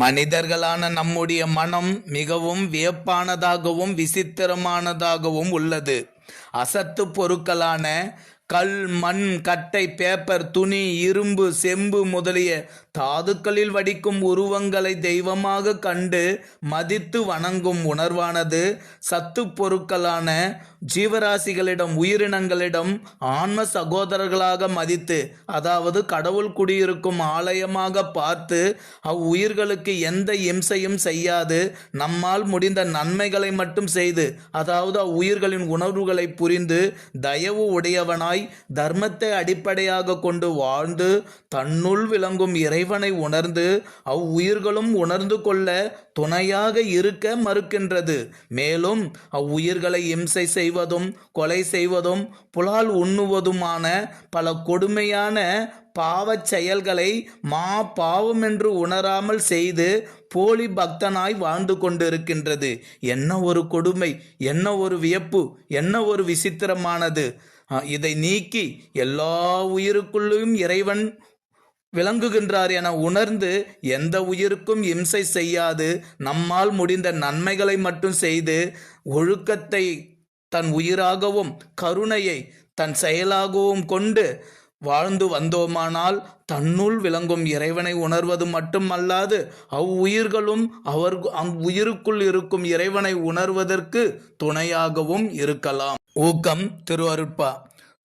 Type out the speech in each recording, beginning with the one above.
மனிதர்களான நம்முடைய மனம் மிகவும் வியப்பானதாகவும் விசித்திரமானதாகவும் உள்ளது. அசத்து பொருட்களான கல் மண் கட்டை பேப்பர் துணி இரும்பு செம்பு முதலிய தாதுக்களில் வடிக்கும் உருவங்களை தெய்வமாக கண்டு மதித்து வணங்கும் உணர்வானது சத்து பொருட்களான ஜீவராசிகளிடம் உயிரினங்களிடம் ஆன்ம சகோதரர்களாக மதித்து அதாவது கடவுள் குடியிருக்கும் ஆலயமாக பார்த்து அவ்வுயிர்களுக்கு எந்த இம்சையும் செய்யாது நம்மால் முடிந்த நன்மைகளை மட்டும் செய்து அதாவது அவ்வுயிர்களின் உணர்வுகளை புரிந்து தயவு உடையவனாய் தர்மத்தை அடிப்படையாக கொண்டு வாழ்ந்து தன்னுள் விளங்கும் இறைவனை உணர்ந்து அவ்வுயிர்களும் உணர்ந்து கொள்ள துணையாக இருக்க மறுக்கின்றது. மேலும் அவ்வுயிர்களை இம்சை செய்வதும் கொலை செய்வதும் புலால் உண்ணுவதுமான பல கொடுமையான பாவச் செயல்களை மா பாவம் என்று உணராமல் செய்து போலி பக்தனாய் வாழ்ந்து கொண்டிருக்கின்றது. என்ன ஒரு கொடுமை என்ன ஒரு வியப்பு என்ன ஒரு விசித்திரமானது. இதை நீக்கி எல்லா உயிருக்குள்ளும் இறைவன் விளங்குகின்றார் என உணர்ந்து எந்த உயிருக்கும் இம்சை செய்யாது. நம்மால் முடிந்த நன்மைகளை மட்டும் செய்து ஒழுக்கத்தை தன் உயிராகவும் கருணையை தன் செயலாகவும் கொண்டு வாழ்ந்து வந்தோமானால் தன்னுள் விளங்கும் இறைவனை உணர்வது மட்டுமல்லாது அவ்வுயிர்களும் அவர் அவ்வுயிருக்குள் இருக்கும் இறைவனை உணர்வதற்கு துணையாகவும் இருக்கலாம். ஊக்கம் திருவருட்பா.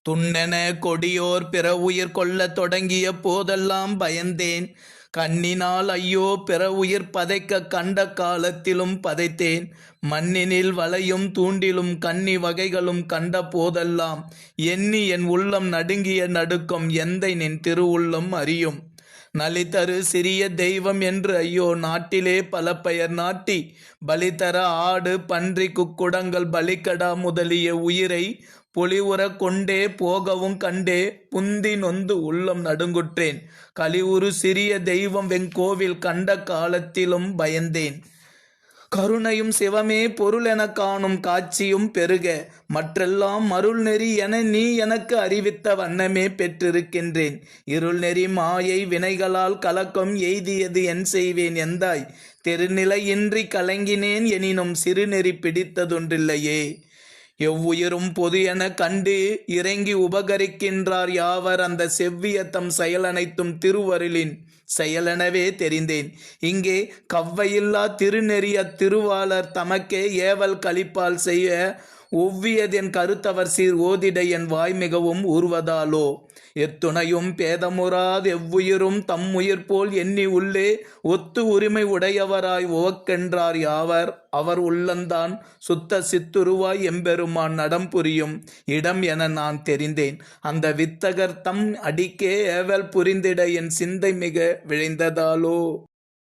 துண்ணென கொடியோர் பிற உயிர் கொள்ளத் தொடங்கிய போதெல்லாம் பயந்தேன். கண்ணினால் ஐயோ பிற உயிர் பதைக்க கண்ட காலத்திலும் பதைத்தேன். மண்ணினில் வளையும் தூண்டிலும் கன்னி வகைகளும் கண்ட போதெல்லாம் எண்ணி என் உள்ளம் நடுங்கிய நடுக்கம் எந்தை நின் திருவுள்ளம் அறியும். நலிதரு சிறிய தெய்வம் என்று ஐயோ நாட்டிலே பல பெயர் நாட்டி பலிதர ஆடு பன்றி குக்குடங்கள் பலிக்கடா முதலிய உயிரை பொலிவுற கொண்டே போகவும் கண்டே புந்தி நொந்து உள்ளம் நடுங்குற்றேன். கலிவுறு சிறிய தெய்வம் வெங்கோவில் கண்ட காலத்திலும் பயந்தேன். கருணையும் சிவமே பொருள் என காணும் காட்சியும் பெருக. மற்றெல்லாம் மருள் நெறி என நீ எனக்கு அறிவித்த வண்ணமே பெற்றிருக்கின்றேன். இருள் நெறி மாயை வினைகளால் கலக்கம் எய்தியது என் செய்வேன் எந்தாய்? தெருநிலையின்றி கலங்கினேன் எனினும் சிறுநெறி பிடித்ததொன்றில்லையே. எவ்வுயிரும் பொது என கண்டு இறங்கி உபகரிக்கின்றார் யாவர் அந்த செவ்வியத்தம் செயலனைத்தும் திருவருளின். செயலெனவே தெரிந்தேன். இங்கே கவ்வையில்லா திருநெறிய திருவாளர் தமக்கே ஏவல் கழிப்பால் செய்ய ஒவ்வியதென் கருத்தவர் சீர் ஓதிட என் வாய் மிகவும் ஊர்வதாலோ? எத்துணையும் பேதமுறாது எவ்வுயிரும் தம் உயிர் போல் எண்ணி உள்ளே ஒத்து உரிமை உடையவராய் உவக்கென்றார் யாவர்? அவர் உள்ளந்தான் சுத்த சித்துருவாய் எம்பெருமான் நடம் புரியும் இடம் என நான் தெரிந்தேன். அந்த வித்தகர் தம் அடிக்கே ஏவல் புரிந்திட என் சிந்தை மிக விழைந்ததாலோ?